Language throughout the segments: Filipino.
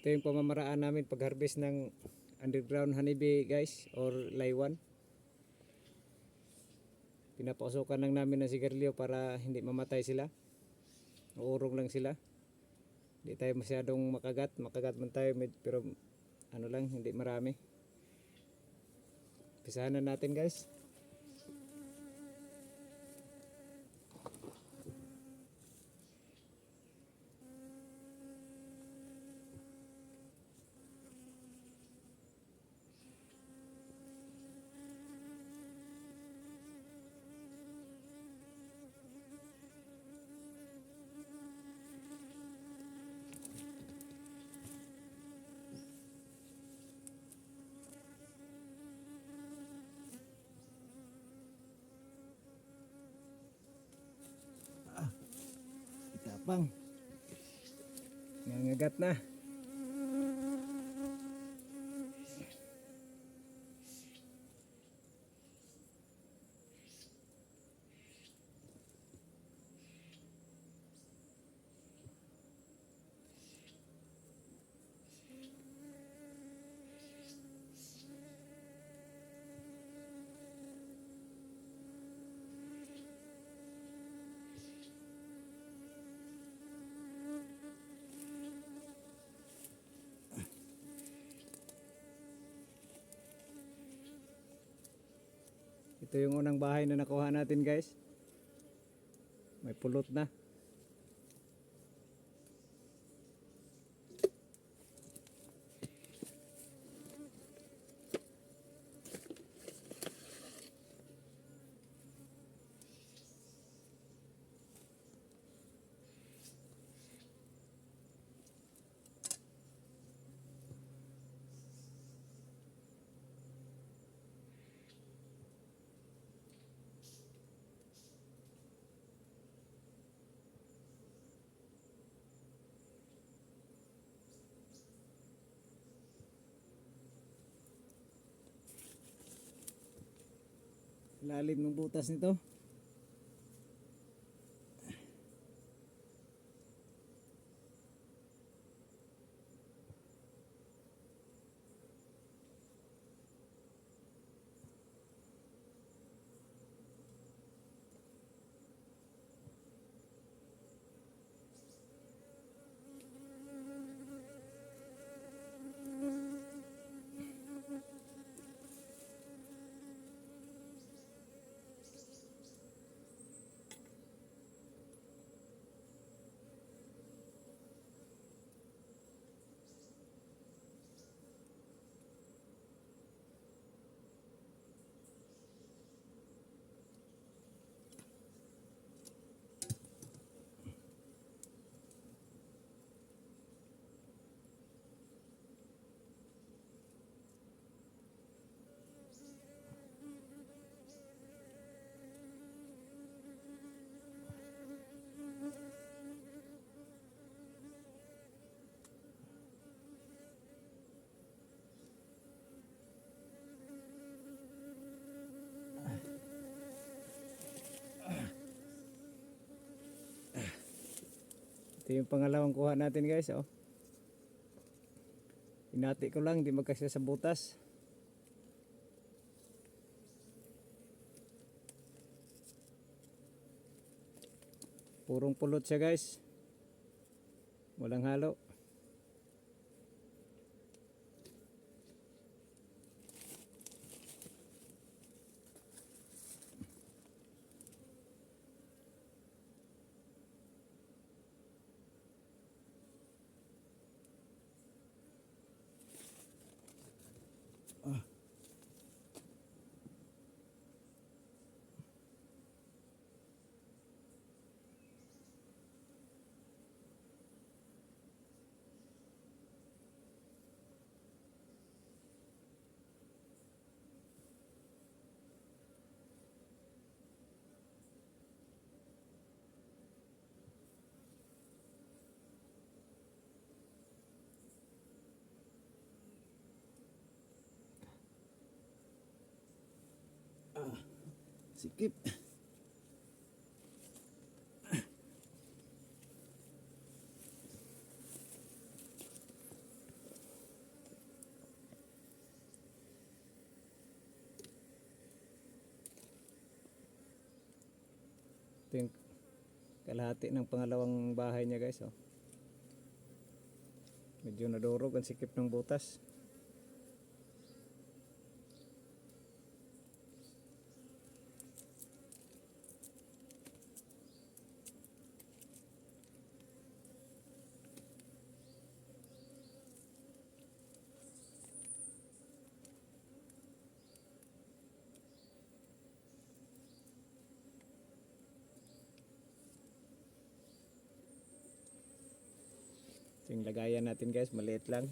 Ito yung pamamaraan namin pag harvest ng underground honeybee guys or laywan. Pinapasukan lang namin ng sigarilyo para hindi mamatay sila. Uurong lang sila. Hindi tayo masyadong makagat. Makagat man tayo pero ano lang, hindi marami. Pisahan na natin guys. Itapang. Nangagat na. Ito yung unang bahay na nakuha natin guys. May pulot na. Lalim ng butas nito. Ito yung pangalawang kuha natin guys. Oh. Inati ko lang, di magkasya sa butas. Purong pulot siya guys. Walang halo. Sikip. Ito yung kalahati ng pangalawang bahay niya guys. Oh. Medyo nadurog ang sikip ng butas. Yung lagayan natin guys, maliit lang.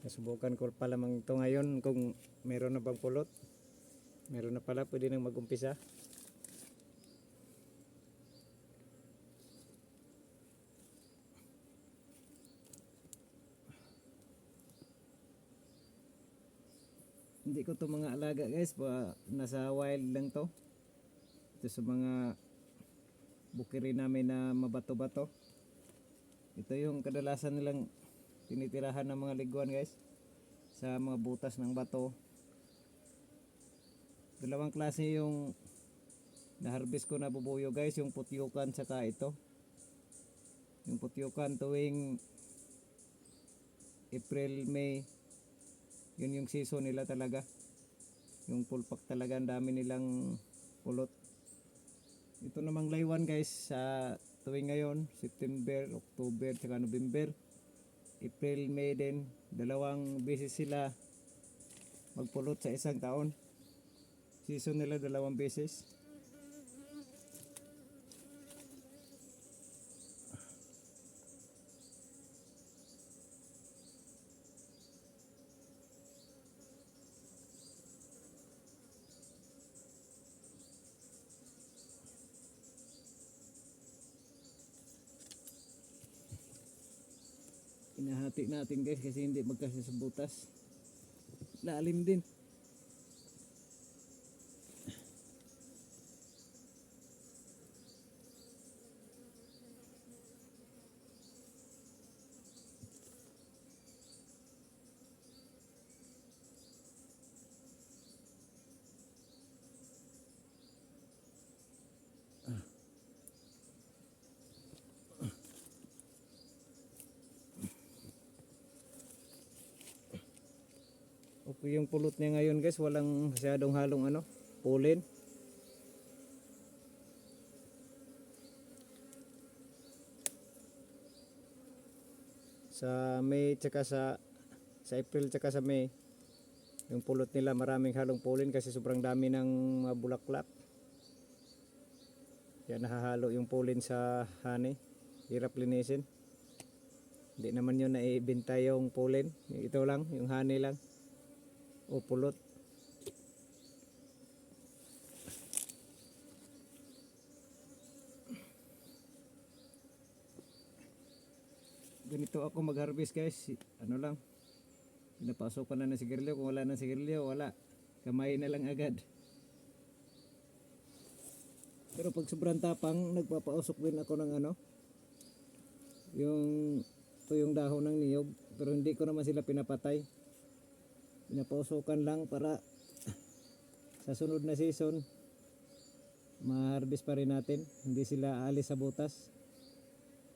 Nasubukan ko pa lamang ito ngayon kung meron na bang pulot. Meron na pala, pwede nang mag-umpisa. Hindi ko to mga alaga guys, ba, nasa wild lang to. Ito sa mga bukiri namin na mabato-bato. Ito yung kadalasan nilang tinitirahan ng mga liguan guys sa mga butas ng bato. Dalawang klase yung na-harvest ko na bubuyo guys, yung putyukan saka ito. Yung putyukan tuwing April, May, yun yung season nila talaga. Yung pulpak talaga, ang dami nilang pulot. Ito namang laywan guys sa tuwing ngayon, September, October, saka November, April, May din. Dalawang beses sila magpulot sa isang taon. Season nila dalawang beses. Natin guys kasi hindi magkasya sa butas. Lalim din. Yung pulot niya ngayon guys, walang masyadong halong ano, pollen. Sa May tsaka sa sa April tsaka sa May yung pulot nila maraming halong pollen kasi sobrang dami ng mga bulaklak. Yan nahahalo yung pollen sa honey. Hirap linisin. Hindi naman yun naibenta yung pollen. Ito lang, yung honey lang o pulot. Ganito ako mag-harvest guys. Ano lang. Pinapasok pa na ng sigarilyo. Kung wala ng sigarilyo, wala. Kamay na lang agad. Pero pag sobrang tapang, nagpapausok din ako ng ano. Yung ito yung dahon ng niyog. Pero hindi ko naman sila pinapatay pinapausukan lang para sa sunod na season ma-harvest pa rin natin. Hindi sila aalis sa butas.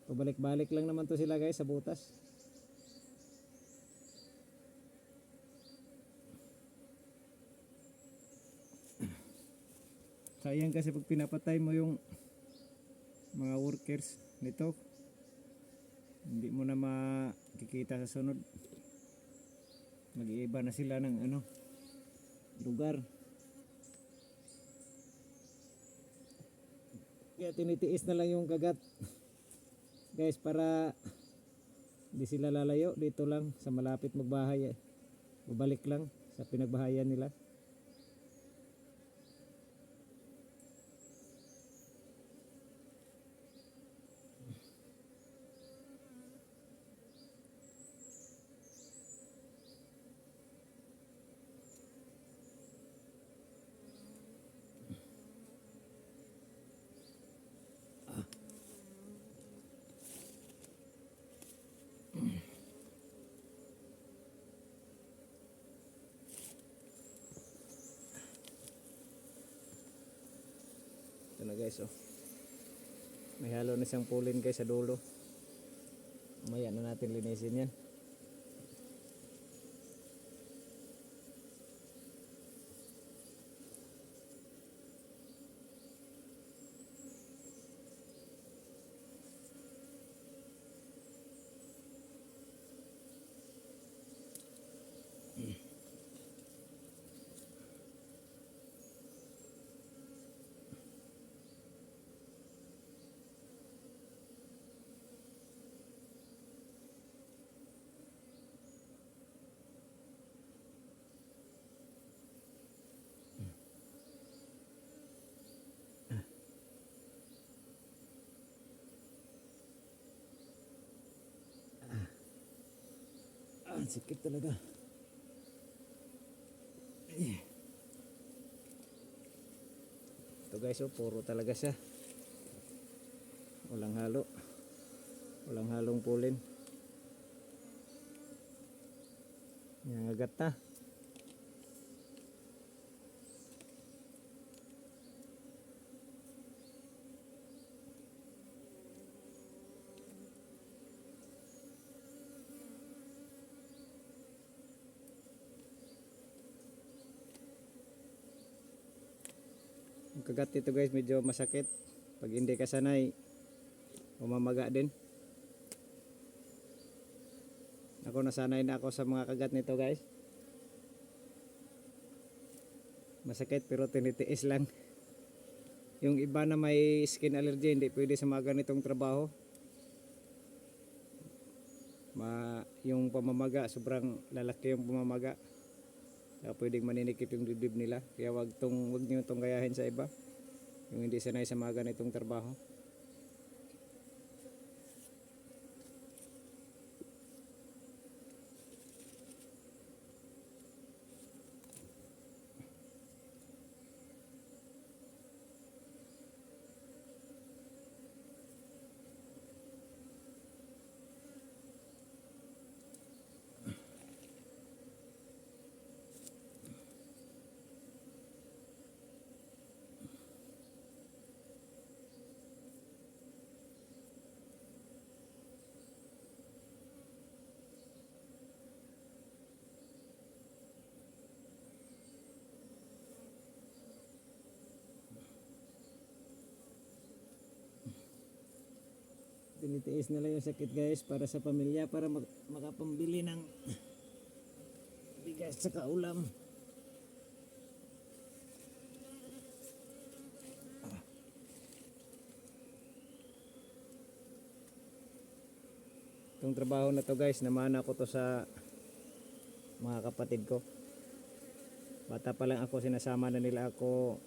Pabalik-balik lang naman to sila guys sa butas. Sayang kasi pag pinapatay mo yung mga workers nito hindi mo na makikita sa sunod mag-iiba na sila ng ano lugar. Kaya tinitiis na lang yung kagat. Guys para hindi sila lalayo dito lang sa malapit magbahay eh. babalik lang sa pinagbahayan nila guys oh. May halo na siyang pulin guys sa dulo. Maya na natin linisin yan. Ah, sikit talaga. Eh. Ito guys, oh, puro talaga siya. Walang halo. Walang halong pulin. Yang agat na. Kagat nito guys medyo masakit. Pag hindi ka sanay, umamaga din. Ako nasanay na ako sa mga kagat nito guys. Masakit pero tinitiis lang. Yung iba na may skin allergy hindi pwede sa mga ganitong trabaho. Ma, yung pamamaga sobrang lalaki yung pamamaga. Kaya pwedeng maninikip yung dibdib nila. Kaya wag tong wag niyo tong gayahin sa iba. Yung hindi sanay sa mga ganitong trabaho. Tinitiis na lang yung sakit guys para sa pamilya para mag- makapambili ng bigas sa kaulam. Itong trabaho na to guys, namana ko to sa mga kapatid ko. Bata pa lang ako, sinasama na nila ako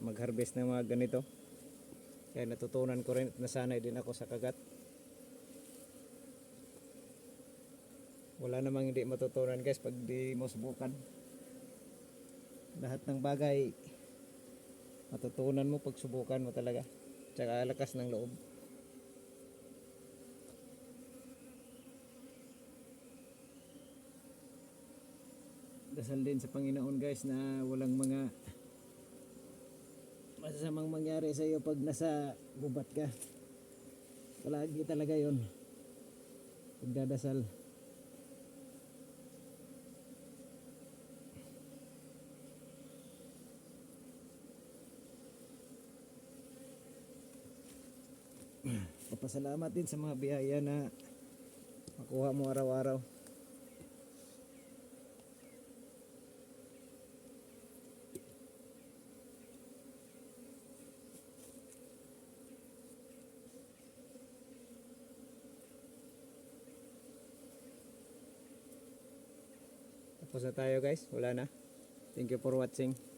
mag-harvest ng mga ganito. Kaya natutunan ko rin at nasanay din ako sa kagat. Wala namang hindi matutunan guys pag di mo subukan. Lahat ng bagay matutunan mo pag subukan mo talaga. Tsaka lakas ng loob. Dasal din sa Panginoon guys na walang mga masasamang mangyari sa iyo pag nasa gubat ka. Palagi talaga yon. Pagdadasal. Papasalamat din sa mga biyaya na makuha mo araw-araw. Tayo guys. Wala na. Thank you for watching.